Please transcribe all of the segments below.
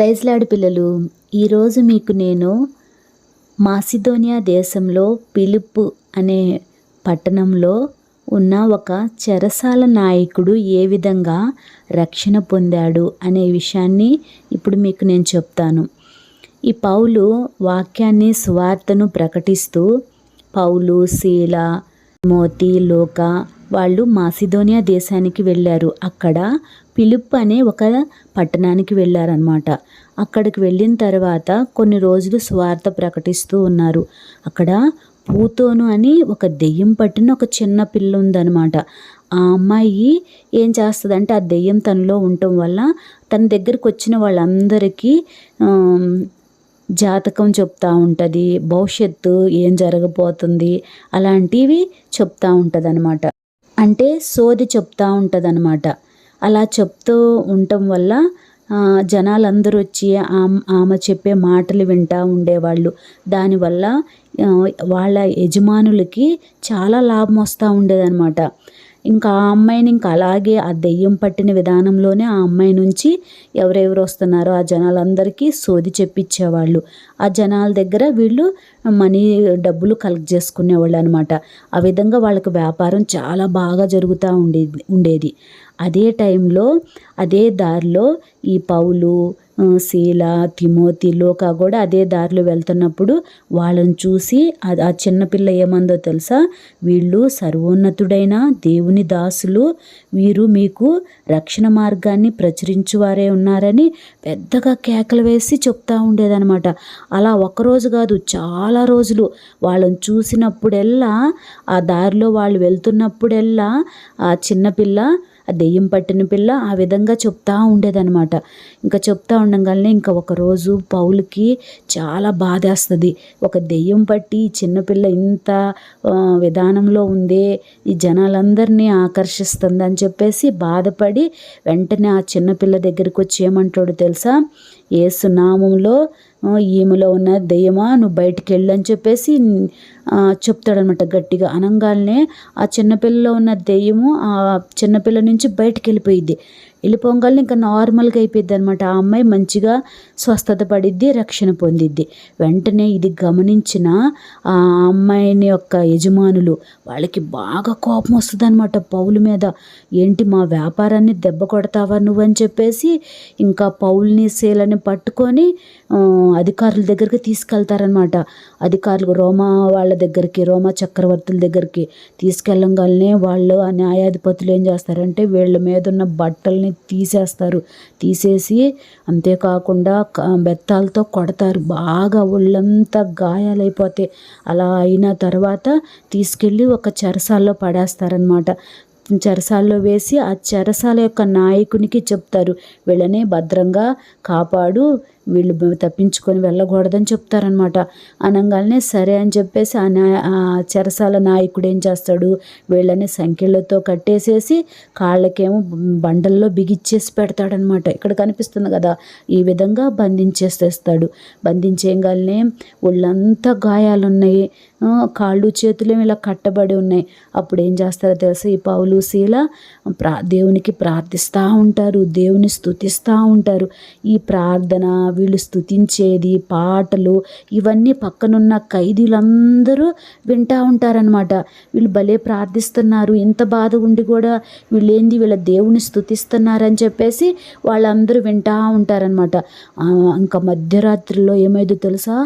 ప్రైజ్లాడు పిల్లలు ఈరోజు మీకు నేను మాసిదోనియా దేశంలో పిలుపు అనే పట్టణంలో ఉన్న ఒక చెరసాల నాయకుడు ఏ విధంగా రక్షణ పొందాడు అనే విషయాన్ని ఇప్పుడు మీకు నేను చెప్తాను. ఈ పౌలు వాక్యాన్ని సువార్తను ప్రకటిస్తూ పౌలు శీల మోతి లోక వాళ్ళు మాసిదోనియా దేశానికి వెళ్ళారు. అక్కడ పిలుప్ అనే ఒక పట్టణానికి వెళ్ళారనమాట అక్కడికి వెళ్ళిన తర్వాత కొన్ని రోజులు స్వార్థ ప్రకటిస్తూ ఉన్నారు. అక్కడ పూతోను అని ఒక దెయ్యం పట్టిన ఒక చిన్న పిల్ల ఉందనమాట ఆ అమ్మాయి ఏం చేస్తుందంటే ఆ దెయ్యం తనలో ఉండటం వల్ల తన దగ్గరికి వచ్చిన వాళ్ళందరికీ జాతకం చెప్తూ ఉంటుంది భవిష్యత్తు ఏం జరగబోతుంది అలాంటివి చెప్తూ ఉంటుంది అనమాట అంటే సోది చెప్తూ ఉంటుంది అనమాట అలా చెప్తూ ఉండటం వల్ల జనాలందరూ వచ్చి ఆమె చెప్పే మాటలు వింటూ ఉండేవాళ్ళు. దానివల్ల వాళ్ళ యజమానులకి చాలా లాభం వస్తూ ఉండేదన్నమాట. ఇంకా ఆ అమ్మాయిని ఇంకా అలాగే ఆ దెయ్యం పట్టిన విధానంలోనే ఆ అమ్మాయి నుంచి ఎవరెవరు వస్తున్నారో ఆ జనాలందరికీ సోది చెప్పించేవాళ్ళు. ఆ జనాల దగ్గర వీళ్ళు మనీ డబ్బులు కలెక్ట్ చేసుకునేవాళ్ళు అనమాట ఆ విధంగా వాళ్ళకి వ్యాపారం చాలా బాగా జరుగుతూ ఉండేది ఉండేది. అదే టైంలో అదే దారిలో ఈ పౌలు శీల తిమోతి లోక కూడా అదే దారిలో వెళ్తున్నప్పుడు వాళ్ళని చూసి ఆ చిన్నపిల్ల ఏమందో తెలుసా? వీళ్ళు సర్వోన్నతుడైన దేవుని దాసులు. వీరు మీకు రక్షణ మార్గాన్ని ప్రచురించువారే ఉన్నారని పెద్దగా కేకలు వేసి చెప్తా ఉండేదనమాట అలా ఒకరోజు కాదు చాలా రోజులు వాళ్ళని చూసినప్పుడెల్లా ఆ దారిలో వాళ్ళు వెళ్తున్నప్పుడెల్లా ఆ చిన్నపిల్ల ఆ దెయ్యం పట్టిన పిల్ల ఆ విధంగా చెప్తా ఉండేదనమాట ఇంకా చెప్తా ఉండగానే ఇంకా ఒకరోజు పౌలకి చాలా బాధేస్తుంది ఒక దెయ్యం పట్టి చిన్నపిల్ల ఇంత విధానంలో ఉందే ఈ జనాలందరినీ ఆకర్షిస్తుంది అని చెప్పేసి బాధపడి వెంటనే ఆ చిన్నపిల్ల దగ్గరికి వచ్చి ఏమంటాడు తెలుసా? ఏసు నామంలో ఈమెలో ఉన్న దెయ్యమా? నువ్వు బయటికి వెళ్ళని చెప్పేసి చెప్తాడనమాట గట్టిగా. అనంగానే ఆ చిన్నపిల్లలో ఉన్న దెయ్యము ఆ చిన్నపిల్ల నుంచి బయటికి వెళ్ళిపోయిద్ది వెళ్ళిపోగానే ఇంకా నార్మల్గా అయిపోయింది అనమాట ఆ అమ్మాయి మంచిగా స్వస్థత పడిద్ది రక్షణ పొందిద్ది. వెంటనే ఇది గమనించిన ఆ అమ్మాయిని యొక్క యజమానులు వాళ్ళకి బాగా కోపం వస్తుంది అనమాట పౌలు మీద. ఏంటి మా వ్యాపారాన్ని దెబ్బ కొడతావా నువ్వని చెప్పేసి ఇంకా పౌల్ని శీలని పట్టుకొని అధికారుల దగ్గరికి తీసుకెళ్తారనమాట అధికారులు రోమా వాళ్ళ దగ్గరికి రోమా చక్రవర్తుల దగ్గరికి తీసుకెళ్ళగానే వాళ్ళు ఆ న్యాయాధిపతులు ఏం చేస్తారంటే వీళ్ళ మీద ఉన్న బట్టల్ని తీసేస్తారు. తీసేసి అంతేకాకుండా బెత్తాలతో కొడతారు. బాగా ఒళ్ళంతా గాయాలైపోతే అలా అయిన తర్వాత తీసుకెళ్ళి ఒక చెరసాల్లో పడేస్తారనమాట చెరసాల్లో వేసి ఆ చెరసాల యొక్క నాయకునికి చెప్తారు. వీళ్ళని భద్రంగా కాపాడు వీళ్ళు తప్పించుకొని వెళ్ళకూడదని చెప్తారనమాట అనగానే సరే అని చెప్పేసి ఆ చెరసాల నాయకుడు ఏం చేస్తాడు? వీళ్ళని సంఖ్యలతో కట్టేసేసి కాళ్ళకేమో బండల్లో బిగిచ్చేసి పెడతాడనమాట ఇక్కడ కనిపిస్తుంది కదా ఈ విధంగా బంధించేసేస్తాడు. బంధించేయగానే ఒళ్ళంతా గాయాలున్నాయి. కాళ్ళు చేతులు ఇలా కట్టబడి ఉన్నాయి. అప్పుడు ఏం చేస్తారో తెలుసా? ఈ పావులు శీల ప్రా దేవునికి ప్రార్థిస్తూ ఉంటారు. దేవుని స్థుతిస్తూ ఉంటారు. ఈ ప్రార్థన వీళ్ళు స్థుతించేది పాటలు ఇవన్నీ పక్కనున్న ఖైదీలందరూ వింటూ ఉంటారనమాట వీళ్ళు భలే ప్రార్థిస్తున్నారు. ఇంత బాధ ఉండి కూడా వీళ్ళేంది? వీళ్ళ దేవుని స్థుతిస్తున్నారని చెప్పేసి వాళ్ళందరూ వింటూ ఉంటారనమాట ఇంకా మధ్యరాత్రిలో ఏమైందో తెలుసా?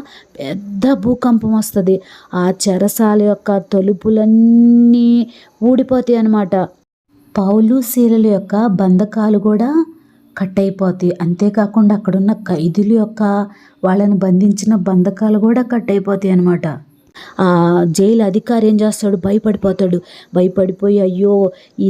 పెద్ద భూకంపం వస్తుంది. ఆ చెరసాల యొక్క తలుపులన్నీ ఊడిపోతాయి అన్నమాట పౌలు శీలల యొక్క బంధకాలు కూడా కట్ అయిపోతాయి అంతేకాకుండా అక్కడున్న ఖైదీల యొక్క వాళ్ళని బంధించిన బంధకాలు కూడా కట్ అయిపోతాయి అనమాట జైలు అధికారి ఏం చేస్తాడు? భయపడిపోతాడు. భయపడిపోయి అయ్యో ఈ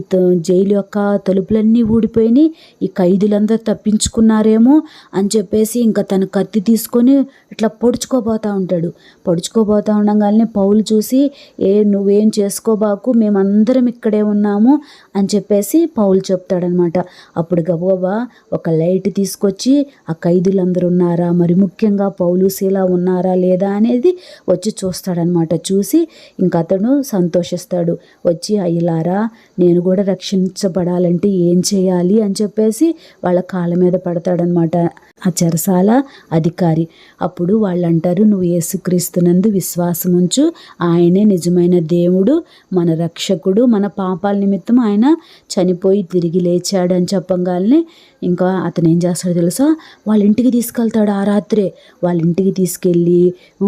జైలు యొక్క తలుపులన్నీ ఊడిపోయినాయి. ఈ ఖైదీలందరూ తప్పించుకున్నారేమో అని చెప్పేసి ఇంకా తన కత్తి తీసుకొని ఇట్లా పొడుచుకోబోతూ ఉంటాడు. పొడుచుకోబోతూ ఉండగానే పౌలు చూసి ఏ నువ్వేం చేసుకోబాకు మేమందరం ఇక్కడే ఉన్నాము అని చెప్పేసి పౌలు చెప్తాడనమాట. అప్పుడు గబగబా ఒక లైట్ తీసుకొచ్చి ఆ ఖైదీలందరూ ఉన్నారా? మరి ముఖ్యంగా పౌలు శీల ఉన్నారా లేదా? అనేది వచ్చి చూస్తాడు. చూస్తాడనమాట. చూసి ఇంకా అతను సంతోషిస్తాడు. వచ్చి అయ్యలారా నేను కూడా రక్షించబడాలంటే ఏం చేయాలి? అని చెప్పేసి వాళ్ళ కాళ్ళ మీద పడతాడనమాట ఆ చెరసాల అధికారి. అప్పుడు వాళ్ళు అంటారు నువ్వు యేసుక్రీస్తునందు విశ్వాసం ఉంచు ఆయనే నిజమైన దేవుడు మన రక్షకుడు మన పాపాల నిమిత్తం ఆయన చనిపోయి తిరిగి లేచాడు అని చెప్పంగానే ఇంకా అతను ఏం చేస్తాడో తెలుసా? వాళ్ళ ఇంటికి తీసుకెళ్తాడు ఆ రాత్రే. వాళ్ళ ఇంటికి తీసుకెళ్ళి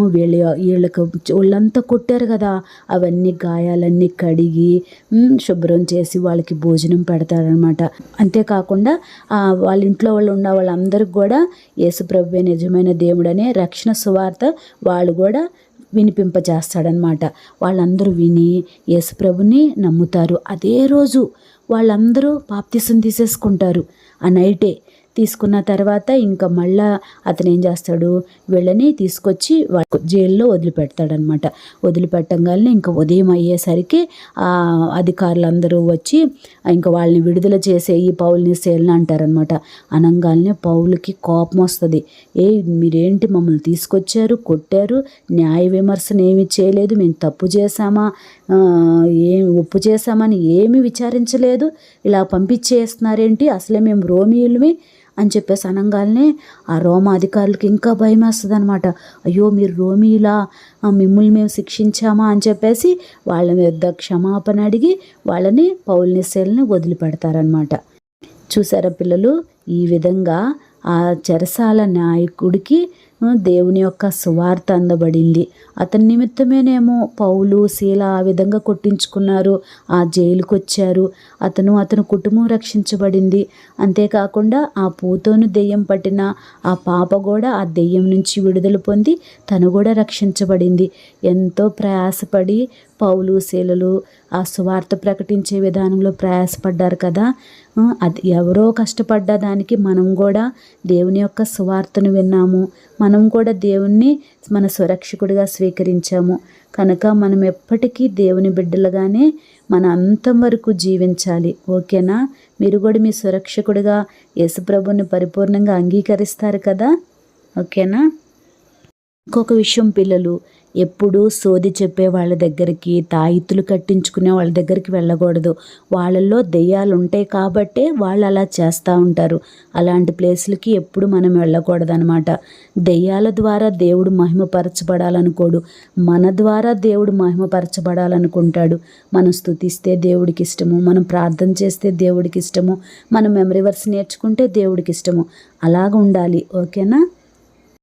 వీళ్ళ వీళ్ళకి ఒళ్ళంతా కొట్టారు కదా. అవన్నీ గాయాలన్నీ కడిగి శుభ్రం చేసి వాళ్ళకి భోజనం పెడతారనమాట అంతేకాకుండా వాళ్ళ ఇంట్లో వాళ్ళు ఉన్న వాళ్ళందరికీ కూడా యేసుప్రభువే నిజమైన దేవుడనే రక్షణ సువార్త వాళ్ళు కూడా వినిపింపజేస్తాడనమాట వాళ్ళందరూ విని యేసుప్రభుని నమ్ముతారు. అదే రోజు వాళ్ళందరూ పాప్తిసం తీసేసుకుంటారు. ఆ నైటే తీసుకున్న తర్వాత ఇంకా మళ్ళా అతను ఏం చేస్తాడు? వీళ్ళని తీసుకొచ్చి వాళ్ళ జైల్లో వదిలిపెడతాడనమాట. వదిలిపెట్టంగానే ఇంకా ఉదయం అయ్యేసరికి ఆ అధికారులందరూ వచ్చి ఇంకా వాళ్ళని విడుదల చేసే ఈ పౌల్ని సేల్ని అంటారనమాట. అనంగానే పౌలకి కోపం వస్తుంది. ఏ మీరేంటి మమ్మల్ని తీసుకొచ్చారు? కొట్టారు? న్యాయ విమర్శన ఏమి చేయలేదు. మేము తప్పు చేశామా? ఏమి ఏం ఒప్పు చేశామని ఏమీ విచారించలేదు. ఇలా పంపించేస్తున్నారేంటి? అసలే మేము రోమియులమి. అని చెప్పేసి అనగానే ఆ రోమ అధికారులకు ఇంకా భయం వేస్తుంది అనమాట అయ్యో మీరు రోమిలా? మిమ్మల్ని మేము శిక్షించామా? అని చెప్పేసి వాళ్ళ మీద క్షమాపణ అడిగి వాళ్ళని పౌల్నిసేల్ని వదిలిపెడతారనమాట చూసారా పిల్లలు? ఈ విధంగా ఆ చెరసాల నాయకుడికి దేవుని యొక్క సువార్త అందబడింది. అతని నిమిత్తమేనేమో పౌలు శీల ఆ విధంగా కొట్టించుకున్నారు. ఆ జైలుకు వచ్చారు అతను అతని కుటుంబం రక్షించబడింది. అంతేకాకుండా ఆ పూతోను దెయ్యం పట్టిన ఆ పాప కూడా ఆ దెయ్యం నుంచి విడుదల పొంది తను కూడా రక్షించబడింది. ఎంతో ప్రయాసపడి పౌలు శీలలు ఆ సువార్త ప్రకటించే విధానంలో ప్రయాసపడ్డారు కదా. అది ఎవరో కష్టపడ్డ దానికి మనం కూడా దేవుని యొక్క సువార్తను విన్నాము. మనం కూడా దేవుణ్ణి మన సురక్షకుడిగా స్వీకరించాము. కనుక మనం ఎప్పటికీ దేవుని బిడ్డలుగానే మన అంతం వరకు జీవించాలి. ఓకేనా? మీరు కూడా మీ సురక్షకుడిగా యేసుప్రభుని పరిపూర్ణంగా అంగీకరిస్తారు కదా? ఓకేనా? ఇంకొక విషయం పిల్లలు ఎప్పుడూ సోది చెప్పే వాళ్ళ దగ్గరికి తాయితులు కట్టించుకునే వాళ్ళ దగ్గరికి వెళ్ళకూడదు. వాళ్ళల్లో దెయ్యాలు ఉంటాయి కాబట్టే వాళ్ళు అలా చేస్తూ ఉంటారు. అలాంటి ప్లేసులకి ఎప్పుడు మనం వెళ్ళకూడదు అనమాట దెయ్యాల ద్వారా దేవుడు మహిమపరచబడాలనుకోడు. మన ద్వారా దేవుడు మహిమపరచబడాలనుకుంటాడు. మనం స్తుతిస్తే దేవుడికి ఇష్టము మనం ప్రార్థన చేస్తే దేవుడికి ఇష్టము మనం మెమరీ వర్స్ నేర్చుకుంటే దేవుడికి ఇష్టము. అలాగ ఉండాలి ఓకేనా?